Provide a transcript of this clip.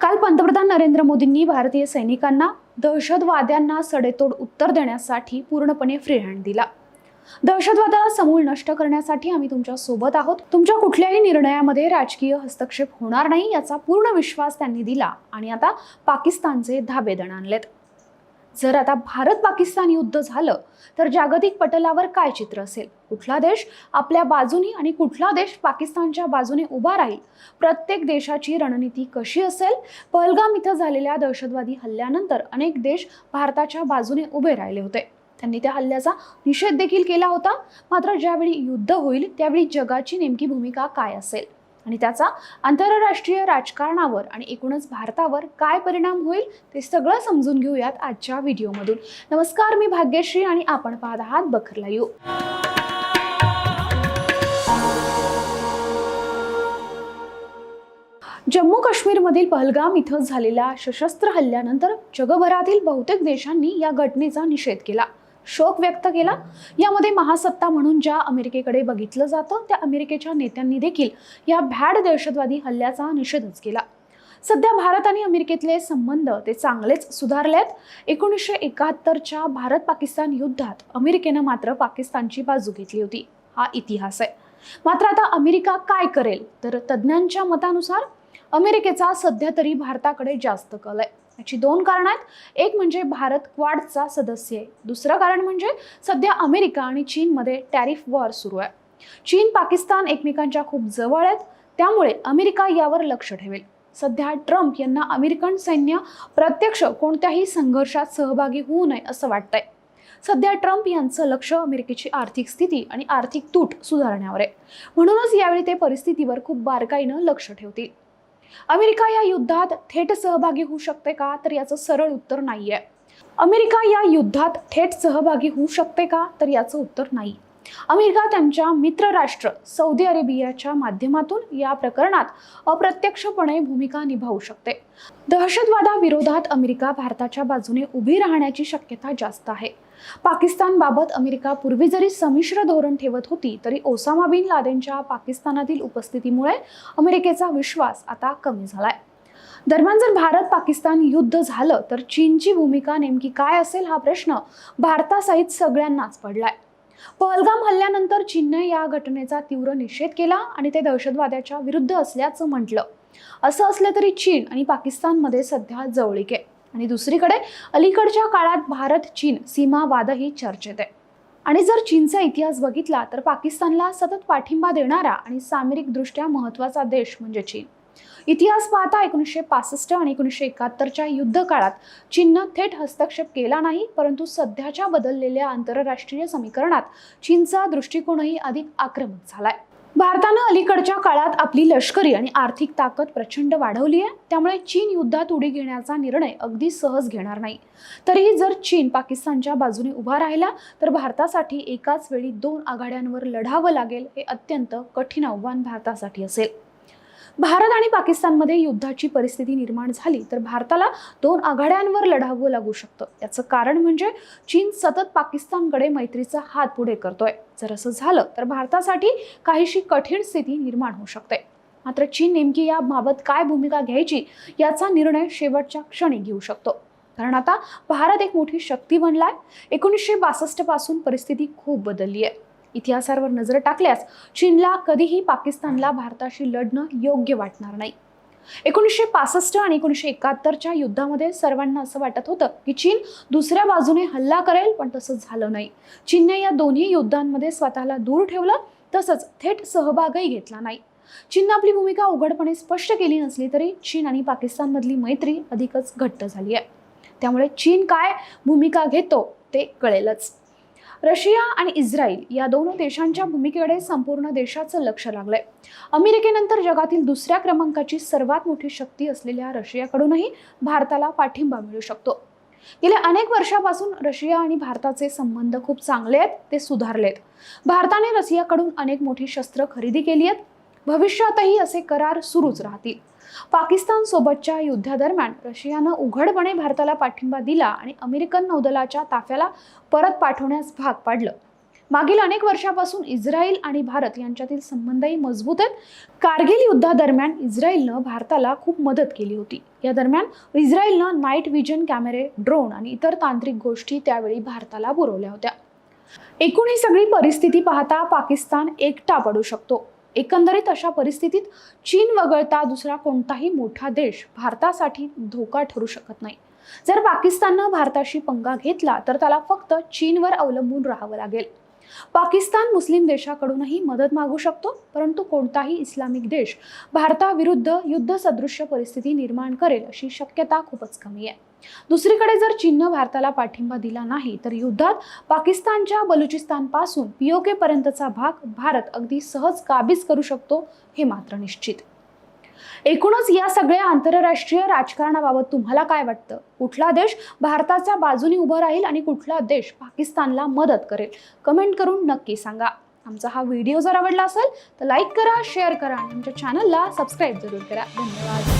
काल पंतप्रधान नरेंद्र मोदींनी भारतीय सैनिकांना दहशतवाद्यांना सडेतोड उत्तर देण्यासाठी पूर्णपणे फ्री हँड दिला. दहशतवादाला समूळ नष्ट करण्यासाठी आम्ही तुमच्यासोबत आहोत. तुमच्या कुठल्याही निर्णयामध्ये राजकीय हस्तक्षेप होणार नाही याचा पूर्ण विश्वास त्यांनी दिला आणि आता पाकिस्तानचे धाबे दण आणलेत जर आता भारत पाकिस्तान युद्ध झालं तर जागतिक पटलावर काय चित्र असेल? कुठला देश आपल्या बाजूनी आणि कुठला देश पाकिस्तानच्या बाजूने उभा राहील? प्रत्येक देशाची रणनीती कशी असेल? पहलगाम इथं झालेल्या दहशतवादी हल्ल्यानंतर अनेक देश भारताच्या बाजूने उभे राहिले होते. त्यांनी त्या हल्ल्याचा निषेध देखील केला होता. मात्र ज्यावेळी युद्ध होईल त्यावेळी जगाची नेमकी भूमिका काय असेल? आणि त्याचा आंतरराष्ट्रीय राजकारणावर आणि एकूणच भारतावर काय परिणाम होईल ते सगळं समजून घेऊयात आजच्या व्हिडिओमधून. नमस्कार मी भाग्यश्री आणि आपण पाहत आहात बखरला यू जम्मू काश्मीरमधील पहलगाम इथं झालेल्या सशस्त्र हल्ल्यानंतर जगभरातील बहुतेक देशांनी या घटनेचा निषेध केला. शोक व्यक्त केला. यामध्ये महासत्ता म्हणून ज्या अमेरिकेकडे बघितलं जातं त्या अमेरिकेच्या नेत्यांनी देखील या भॅड दहशतवादी हल्ल्याचा निषेधच केला. सध्या भारत आणि अमेरिकेतले संबंध ते चांगलेच सुधारले आहेत एकोणीसशे एकाहत्तरच्या भारत पाकिस्तान युद्धात अमेरिकेनं मात्र पाकिस्तानची बाजू घेतली होती. हा इतिहास आहे. मात्र आता अमेरिका काय करेल? तर तज्ज्ञांच्या मतानुसार अमेरिकेचा सध्या तरी भारताकडे जास्त कल आहे. याची दोन कारणं आहेत. एक म्हणजे भारत क्वाडचा सदस्य आहे. दुसरं कारण म्हणजे सध्या अमेरिका आणि चीनमध्ये टॅरिफ वॉर सुरू आहे. चीन पाकिस्तान एकमेकांच्या खूप जवळ आहेत. त्यामुळे अमेरिका यावर लक्ष ठेवेल. सध्या ट्रम्प यांना अमेरिकन सैन्य प्रत्यक्ष कोणत्याही संघर्षात सहभागी होऊ नये असं वाटतंय. सध्या ट्रम्प यांचं लक्ष अमेरिकेची आर्थिक स्थिती आणि आर्थिक तूट सुधारण्यावर आहे. म्हणूनच यावेळी ते परिस्थितीवर खूप बारकाईनं लक्ष ठेवतील. अमेरिका या युद्धात थेट सहभागी होऊ शकते का? तर याचं सरळ उत्तर नाही आहे अमेरिका या युद्धात थेट सहभागी होऊ शकते का? तर याचं उत्तर नाही. अमेरिका त्यांच्या मित्रराष्ट्र सौदी अरेबियाच्या माध्यमातून या प्रकरणात अप्रत्यक्षपणे भूमिका निभावू शकते. दहशतवादाविरोधात अमेरिका भारताच्या बाजूने उभी राहण्याची शक्यता जास्त आहे. पाकिस्तानबाबत अमेरिका पूर्वी जरी संमिश्र धोरण ठेवत होती तरी ओसामा बिन लादेनच्या पाकिस्तानातील उपस्थितीमुळे अमेरिकेचा विश्वास आता कमी झालाय. दरम्यान जर भारत पाकिस्तान युद्ध झालं तर चीनची भूमिका नेमकी काय असेल हा प्रश्न भारतासहित सगळ्यांनाच पडलाय. पहलगाम हल्ल्यानंतर चीनने या घटनेचा तीव्र निषेध केला आणि ते दहशतवाद्याच्या विरुद्ध असल्याचं म्हटलं. असं असलं तरी चीन आणि पाकिस्तानमध्ये सध्या जवळीक आहे. आणि दुसरीकडे अलीकडच्या काळात भारत चीन सीमा वादही चर्चेत आहे. आणि जर चीनचा इतिहास बघितला तर पाकिस्तानला सतत पाठिंबा देणारा आणि सामरिकदृष्ट्या महत्त्वाचा देश म्हणजे चीन. इतिहास पाहता एकोणीसशे पासष्ट आणि एकोणीसशे एकाहत्तरच्या युद्ध काळात चीननं थेट हस्तक्षेप केला नाही परंतु सध्याच्या बदललेल्या आंतरराष्ट्रीय समीकरणात चीनचा दृष्टिकोनही अधिक आक्रमक झालाय. भारतानं अलीकडच्या काळात आपली लष्करी आणि आर्थिक ताकद प्रचंड वाढवली आहे त्यामुळे चीन युद्धात उडी घेण्याचा निर्णय अगदी सहज घेणार नाही. तरीही जर चीन पाकिस्तानच्या बाजूने उभा राहिला तर भारतासाठी एकाच वेळी दोन आघाड्यांवर लढावं लागेल हे अत्यंत कठीण आव्हान भारतासाठी असेल. भारत आणि पाकिस्तानमध्ये युद्धाची परिस्थिती निर्माण झाली तर भारताला दोन आघाड्यांवर लढावं लागू शकतं. याचं कारण म्हणजे चीन सतत पाकिस्तानकडे मैत्रीचा हात पुढे करतोय. जर असं झालं तर भारतासाठी काहीशी कठीण स्थिती निर्माण होऊ शकते. मात्र चीन नेमकी याबाबत काय भूमिका घ्यायची याचा निर्णय शेवटच्या क्षणी घेऊ शकतो. कारण आता भारत एक मोठी शक्ती बनलाय. एकोणीसशे बासष्टपासून परिस्थिती खूप बदलली आहे. इतिहासावर नजर टाकल्यास चीनला कधीही पाकिस्तानला भारताशी लढणं योग्य वाटणार नाही. एकोणीसशे पासष्ट आणि एकोणीसशे एकाहत्तरच्या युद्धामध्ये सर्वांना असं वाटत होतं की चीन दुसऱ्या बाजूने हल्ला करेल पण तसं झालं नाही. चीनने या दोन्ही युद्धांमध्ये स्वतःला दूर ठेवलं तसंच थेट सहभागही घेतला नाही. चीननं आपली भूमिका उघडपणे स्पष्ट केली नसली तरी चीन आणि पाकिस्तानमधली मैत्री अधिकच घट्ट झाली आहे. त्यामुळे चीन काय भूमिका घेतो ते कळेलच. रशिया आणि इस्रायल या दोन देशांच्या भूमिकेकडे संपूर्ण देशाचं लक्ष लागलंय. अमेरिकेनंतर जगातील दुसऱ्या क्रमांकाची सर्वात मोठी शक्ती असलेल्या रशियाकडूनही भारताला पाठिंबा मिळू शकतो. गेल्या अनेक वर्षापासून रशिया आणि भारताचे संबंध खूप चांगले आहेत ते सुधारलेत. भारताने रशियाकडून अनेक मोठी शस्त्र खरेदी केली आहेत. भविष्यातही असे करार सुरूच राहतील. पाकिस्तान सोबतच्या युद्धादरम्यान रशियानं उघडपणे भारताला पाठिंबा दिला आणि अमेरिकन नौदलाच्या ताफ्याला परत पाठवण्यास भाग पाडलं. मागील अनेक वर्षापासून इस्रायल आणि भारत यांच्यातील संबंधही मजबूत आहेत. कारगिल युद्धादरम्यान इस्रायलनं भारताला खूप मदत केली होती. या दरम्यान इस्रायलनं नाईट विजन कॅमेरे ड्रोन आणि इतर तांत्रिक गोष्टी त्यावेळी भारताला पुरवल्या होत्या. एकूण ही सगळी परिस्थिती पाहता पाकिस्तान एकटा पडू शकतो. एकंदरीत अशा परिस्थितीत चीन वगळता दुसरा कोणताही मोठा देश भारतासाठी धोका ठरू शकत नाही. जर पाकिस्ताननं भारताशी पंगा घेतला तर त्याला फक्त चीनवर अवलंबून राहावं लागेल. पाकिस्तान मुस्लिम देशाकडूनही मदत मागू शकतो परंतु कोणताही इस्लामिक देश भारताविरुद्ध युद्ध सदृश्य परिस्थिती निर्माण करेल अशी शक्यता खूपच कमी आहे. दुसरीकडे जर चीननं भारताला पाठिंबा दिला नाही तर युद्धात पाकिस्तानच्या बलुचिस्तानपासून पीओके पर्यंतचा भाग भारत अगदी सहज काबीज करू शकतो हे मात्र निश्चित. एकूणच या सगळ्या आंतरराष्ट्रीय राजकारणाबाबत तुम्हाला काय वाटतं? कुठला देश भारताच्या बाजूने उभं राहील आणि कुठला देश पाकिस्तानला मदत करेल? कमेंट करून नक्की सांगा. आमचा हा व्हिडिओ जर आवडला असेल तर लाईक करा शेअर करा आणि आमच्या चॅनलला सबस्क्राईब जरूर करा. धन्यवाद.